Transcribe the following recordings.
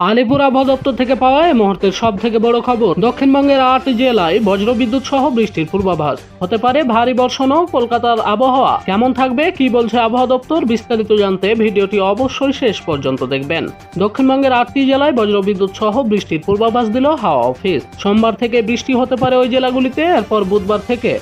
আলিপুর আবহাওয়া দপ্তর থেকে পাওয়া এই মুহূর্তের সব থেকে বড় খবর, দক্ষিণবঙ্গের আট জেলায় বজ্রবিদ্যুৎ সহ বৃষ্টির পূর্বাভাস। হতে পারে ভারী বর্ষণও কলকাতার আবহাওয়া। কেমন থাকবে, কি বলছে আবহাওয়া দপ্তর, বিস্তারিত জানতে ভিডিওটি অবশ্যই শেষ পর্যন্ত দেখবেন। দক্ষিণবঙ্গের আটটি জেলায় বজ্রবিদ্যুৎ সহ বৃষ্টির পূর্বাভাস দিল হাওয়া অফিস। সোমবার থেকে বৃষ্টি হতে পারে ওই জেলাগুলিতে, এরপর বুধবার থেকে।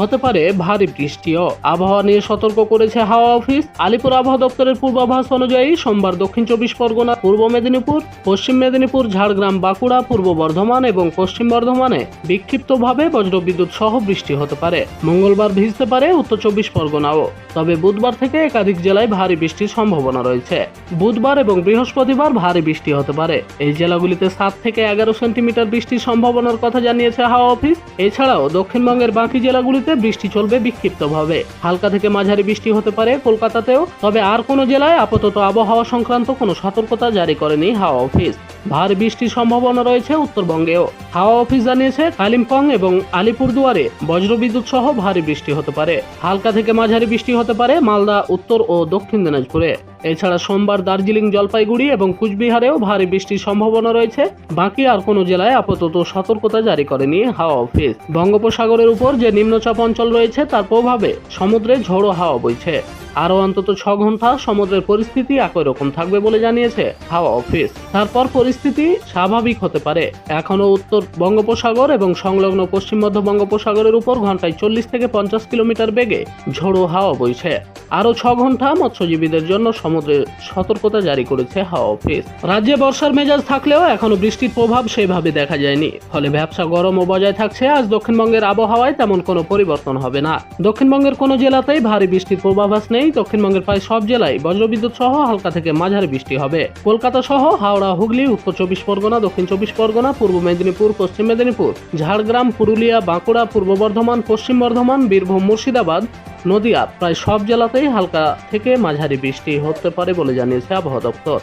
হতে পারে ভারী বৃষ্টিও। আবহাওয়া নিয়ে সতর্ক করেছে হাওয়া অফিস। আলিপুর আবহাওয়া দপ্তরের পূর্বাভাস অনুযায়ী সোমবার দক্ষিণ চব্বিশ পরগনা, পূর্ব মেদিনীপুর, পশ্চিম মেদিনীপুর, ঝাড়গ্রাম, বাঁকুড়া, পূর্ব বর্ধমান এবং পশ্চিম বর্ধমানে বিক্ষিপ্তভাবে বজ্রবিদ্যুৎ সহ বৃষ্টি হতে পারে। মঙ্গলবার ভিজতে পারে উত্তর চব্বিশ পরগনাও। তবে বুধবার থেকে একাধিক জেলায় ভারী বৃষ্টির সম্ভাবনা রয়েছে। বুধবার এবং বৃহস্পতিবার ভারী বৃষ্টি হতে পারে। এই জেলাগুলিতে সাত থেকে এগারো সেন্টিমিটার বৃষ্টির সম্ভাবনার কথা জানিয়েছে হাওয়া অফিস। এছাড়াও দক্ষিণবঙ্গের বাকি জেলাগুলিতে বৃষ্টি চলবে বিক্ষিপ্তভাবে। হালকা থেকে মাঝারি বৃষ্টি হতে পারে কলকাতাতেও, তবে আর কোনো জেলায় আপাতত আবহাওয়া সংক্রান্ত কোনো সতর্কতা জারি করেনি হাওয়া অফিস। ভারী বৃষ্টির সম্ভাবনা রয়েছে উত্তরবঙ্গেও। হাওয়া অফিস জানিয়েছে, কালিম্পং এবং আলিপুরদুয়ারে বজ্রবিদ্যুৎ সহ ভারী বৃষ্টি হতে পারে। হালকা থেকে মাঝারি বৃষ্টি হতে পারে মালদা, উত্তর ও দক্ষিণ দিনাজপুরে। এছাড়া সোমবার দার্জিলিং জলপাইগুড়ি এবং কুচবিহারেও ভারী বৃষ্টির সম্ভাবনা রয়েছে। বাকি আর কোনো জেলায় আপাতত সতর্কতা জারি করেনি হাওয়া অফিস। বঙ্গোপসাগরের উপর যে নিম্নচাপ অঞ্চল রয়েছে, তার প্রভাবে সমুদ্রে ঝোড়ো হাওয়া বইছে। আরও অন্তত ছ ঘণ্টা সমুদ্রের পরিস্থিতি একই রকম থাকবে বলে জানিয়েছে হাওয়া অফিস। তারপর পরিস্থিতি স্বাভাবিক হতে পারে। এখনও উত্তর বঙ্গোপসাগর এবং সংলগ্ন পশ্চিম মধ্য বঙ্গোপসাগরের উপর ঘন্টায় চল্লিশ থেকে পঞ্চাশ কিলোমিটার বেগে ঝোড়ো হাওয়া বইছে। আরও ছ ঘণ্টা মৎস্যজীবীদের জন্য সমুদ্রে সতর্কতা জারি করেছে হাওয়া অফিস। রাজ্যে বর্ষার মেজাজ থাকলেও এখনও বৃষ্টির প্রভাব সেভাবে দেখা যায়নি। ফলে ব্যবসা গরমও বজায় থাকছে। আজ দক্ষিণবঙ্গের আবহাওয়ায় তেমন কোনো পরিবর্তন হবে না। দক্ষিণবঙ্গের কোনো জেলাতেই ভারী বৃষ্টির পূর্বাভাস নেই। দক্ষিণবঙ্গের প্রায় সব জেলায় বজ্রবিদ্যুৎ সহ হালকা থেকে মাঝারি বৃষ্টি হবে। কলকাতা সহ হাওড়া, হুগলি, উত্তর চব্বিশ পরগনা, দক্ষিণ চব্বিশ পরগনা, পূর্ব মেদিনীপুর, পশ্চিম মেদিনীপুর, ঝাড়গ্রাম, পুরুলিয়া, বাঁকুড়া, পূর্ব বর্ধমান, পশ্চিম বর্ধমান, বীরভূম, মুর্শিদাবাদ, নদিয়া, প্রায় সব জেলাতেই হালকা থেকে মাঝারি বৃষ্টি হতে পারে বলে জানিয়েছে আবহাওয়া দপ্তর।